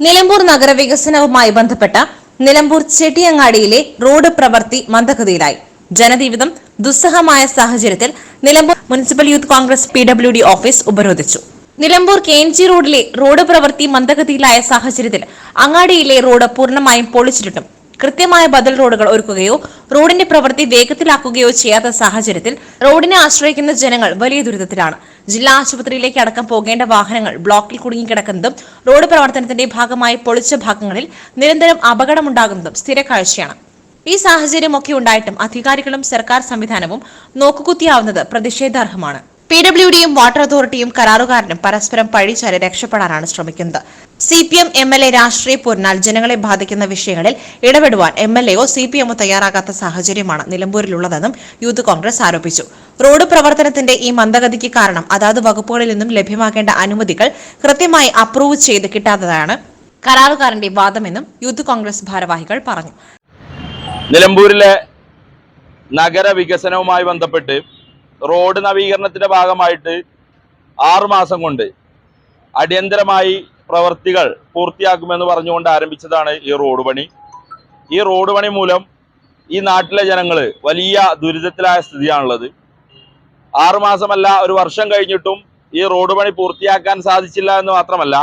നിലമ്പൂർ നഗരവികസനവുമായി ബന്ധപ്പെട്ട നിലമ്പൂർ ചെട്ടിയങ്ങാടിയിലെ റോഡ് പ്രവൃത്തി മന്ദഗതിയിലായി. ജനജീവിതം ദുസ്സഹമായ സാഹചര്യത്തിൽ Nilambur municipal youth Congress P W D office ഉപരോധിച്ചു. നിലമ്പൂർ കെ എൻ ജി റോഡിലെ റോഡ് പ്രവൃത്തി മന്ദഗതിയിലായ സാഹചര്യത്തിൽ അങ്ങാടിയിലെ റോഡ് പൂർണമായും പൊളിച്ചിട്ടും കൃത്യമായ ബദൽ റോഡുകൾ ഒരുക്കുകയോ റോഡിന്റെ പ്രവൃത്തി വേഗത്തിലാക്കുകയോ ചെയ്യാത്ത സാഹചര്യത്തിൽ റോഡിനെ ആശ്രയിക്കുന്ന ജനങ്ങൾ വലിയ ദുരിതത്തിലാണ്. ജില്ലാ ആശുപത്രിയിലേക്ക് അടക്കം പോകേണ്ട വാഹനങ്ങൾ ബ്ലോക്കിൽ കുടുങ്ങിക്കിടക്കുന്നതും റോഡ് പ്രവർത്തനത്തിന്റെ ഭാഗമായി പൊളിച്ച ഭാഗങ്ങളിൽ നിരന്തരം അപകടമുണ്ടാകുന്നതും സ്ഥിര കാഴ്ചയാണ്. ഈ സാഹചര്യമൊക്കെ ഉണ്ടായിട്ടും അധികാരികളും സർക്കാർ സംവിധാനവും നോക്കുകുത്തിയാവുന്നത് പ്രതിഷേധാർഹമാണ്. പി ഡബ്ല്യു ഡിയും വാട്ടർ അതോറിറ്റിയും കരാറുകാരനും പരസ്പരം പഴിച്ചാരി രക്ഷപ്പെടാനാണ് ശ്രമിക്കുന്നത്. C P M M L A രാഷ്ട്രീയ പോരിനാൽ ജനങ്ങളെ ബാധിക്കുന്ന വിഷയങ്ങളിൽ ഇടപെടുവാൻ എം എൽ എയോ സി പി എമ്മോ തയ്യാറാകാത്ത സാഹചര്യമാണ് നിലമ്പൂരിലുള്ളതെന്നും യൂത്ത് കോൺഗ്രസ് ആരോപിച്ചു. റോഡ് പ്രവർത്തനത്തിന്റെ ഈ മന്ദഗതിക്ക് കാരണം അതാത് വകുപ്പുകളിൽ നിന്നും ലഭ്യമാകേണ്ട അനുമതികൾ കൃത്യമായി അപ്രൂവ് ചെയ്ത് കിട്ടാത്തതാണ് കരാറുകാരന്റെ വാദമെന്നും യൂത്ത് കോൺഗ്രസ് ഭാരവാഹികൾ പറഞ്ഞു. നിലമ്പൂരിലെ നഗര വികസനവുമായി ബന്ധപ്പെട്ട് റോഡ് നവീകരണത്തിന്റെ ഭാഗമായിട്ട് ആറു മാസം കൊണ്ട് അടിയന്തരമായി പ്രവർത്തികൾ പൂർത്തിയാക്കുമെന്ന് പറഞ്ഞുകൊണ്ട് ആരംഭിച്ചതാണ് ഈ റോഡ് പണി. ഈ റോഡ് പണി മൂലം ഈ നാട്ടിലെ ജനങ്ങൾ വലിയ ദുരിതത്തിലായ സ്ഥിതിയാണുള്ളത്. ആറുമാസമല്ല ഒരു വർഷം കഴിഞ്ഞിട്ടും ഈ റോഡ് പണി പൂർത്തിയാക്കാൻ സാധിച്ചില്ല എന്ന് മാത്രമല്ല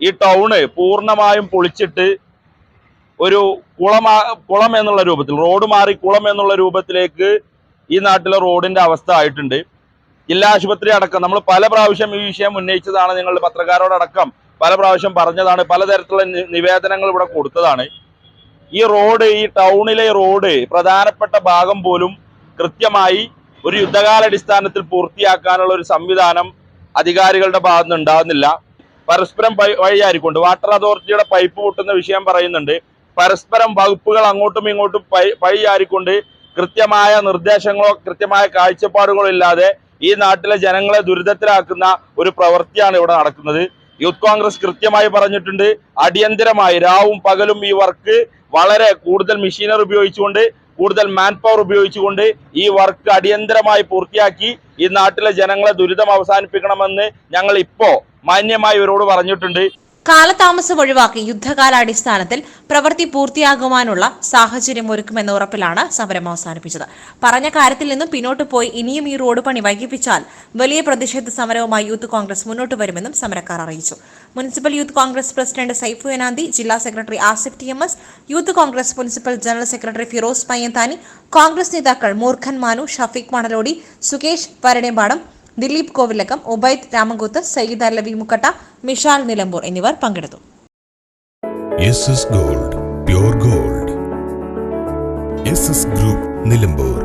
ഈ ടൗണ് പൂർണമായും പൊളിച്ചിട്ട് ഒരു കുളമാ കുളം എന്നുള്ള രൂപത്തിൽ റോഡ് മാറി കുളം എന്നുള്ള രൂപത്തിലേക്ക് ഈ നാട്ടിലെ റോഡിന്റെ അവസ്ഥ ആയിട്ടുണ്ട്. ജില്ലാ ആശുപത്രി അടക്കം നമ്മൾ പല പ്രാവശ്യം ഈ വിഷയം ഉന്നയിച്ചതാണ്. നിങ്ങളുടെ പത്രക്കാരോടക്കം പല പ്രാവശ്യം പറഞ്ഞതാണ്. പലതരത്തിലുള്ള നിവേദനങ്ങൾ ഇവിടെ കൊടുത്തതാണ്. ഈ റോഡ് ഈ ടൗണിലെ റോഡ് പ്രധാനപ്പെട്ട ഭാഗം പോലും കൃത്യമായി ഒരു യുദ്ധകാലടിസ്ഥാനത്തിൽ പൂർത്തിയാക്കാനുള്ള ഒരു സംവിധാനം അധികാരികളുടെ ഭാഗത്തുനിന്ന് ഉണ്ടാകുന്നില്ല. പരസ്പരം വഴിയായിരിക്കുണ്ട് വാട്ടർ അതോറിറ്റിയുടെ പൈപ്പ് പൊട്ടുന്ന വിഷയം പറയുന്നുണ്ട്. പരസ്പരം വകുപ്പുകൾ അങ്ങോട്ടും ഇങ്ങോട്ടും പൈ- വഴിയാരിക്കൊണ്ട് കൃത്യമായ നിർദ്ദേശങ്ങളോ കൃത്യമായ കാഴ്ചപ്പാടുകളോ ഇല്ലാതെ ഈ നാട്ടിലെ ജനങ്ങളെ ദുരിതത്തിലാക്കുന്ന ഒരു പ്രവൃത്തിയാണ് ഇവിടെ നടക്കുന്നത്. യൂത്ത് കോൺഗ്രസ് കൃത്യമായി പറഞ്ഞിട്ടുണ്ട്. അടിയന്തരമായി രാവും പകലും ഈ വർക്ക് വളരെ കൂടുതൽ മെഷീനറി ഉപയോഗിച്ചുകൊണ്ട് കൂടുതൽ മാൻ പവർ ഉപയോഗിച്ചുകൊണ്ട് ഈ വർക്ക് അടിയന്തരമായി പൂർത്തിയാക്കി ഈ നാട്ടിലെ ജനങ്ങളെ ദുരിതം അവസാനിപ്പിക്കണമെന്ന് ഞങ്ങൾ ഇപ്പോ മാന്യമായി ഇവരോട് പറഞ്ഞിട്ടുണ്ട്. കാലതാമസം ഒഴിവാക്കി യുദ്ധകാലാടിസ്ഥാനത്തിൽ പ്രവൃത്തി പൂർത്തിയാകുവാനുള്ള സാഹചര്യം ഒരുക്കുമെന്ന ഉറപ്പിലാണ് സമരം അവസാനിപ്പിച്ചത്. പറഞ്ഞ കാര്യത്തിൽ നിന്നും പിന്നോട്ട് പോയി ഇനിയും ഈ റോഡ് പണി വൈകിപ്പിച്ചാൽ വലിയ പ്രതിഷേധ സമരവുമായി യൂത്ത് കോൺഗ്രസ് മുന്നോട്ട് വരുമെന്നും സമരക്കാർ അറിയിച്ചു. Municipal youth Congress president Saifu Enanthi ജില്ലാ secretary Asif T M S youth Congress municipal general secretary Firoz Payyanthani Congress നേതാക്കൾ മൂർഖൻ മാനു ഷഫീഖ് മണലോടി സുകേഷ് പരടേമ്പാടം ദിലീപ് കോവിലക്കം ഉബൈദ് രാമങ്കൂത്ത് സയ്യിദ് അലവി മുക്കട്ട മിഷാൽ നിലമ്പൂർ എന്നിവർ പങ്കെടുത്തു. Gold pure gold group Nilambur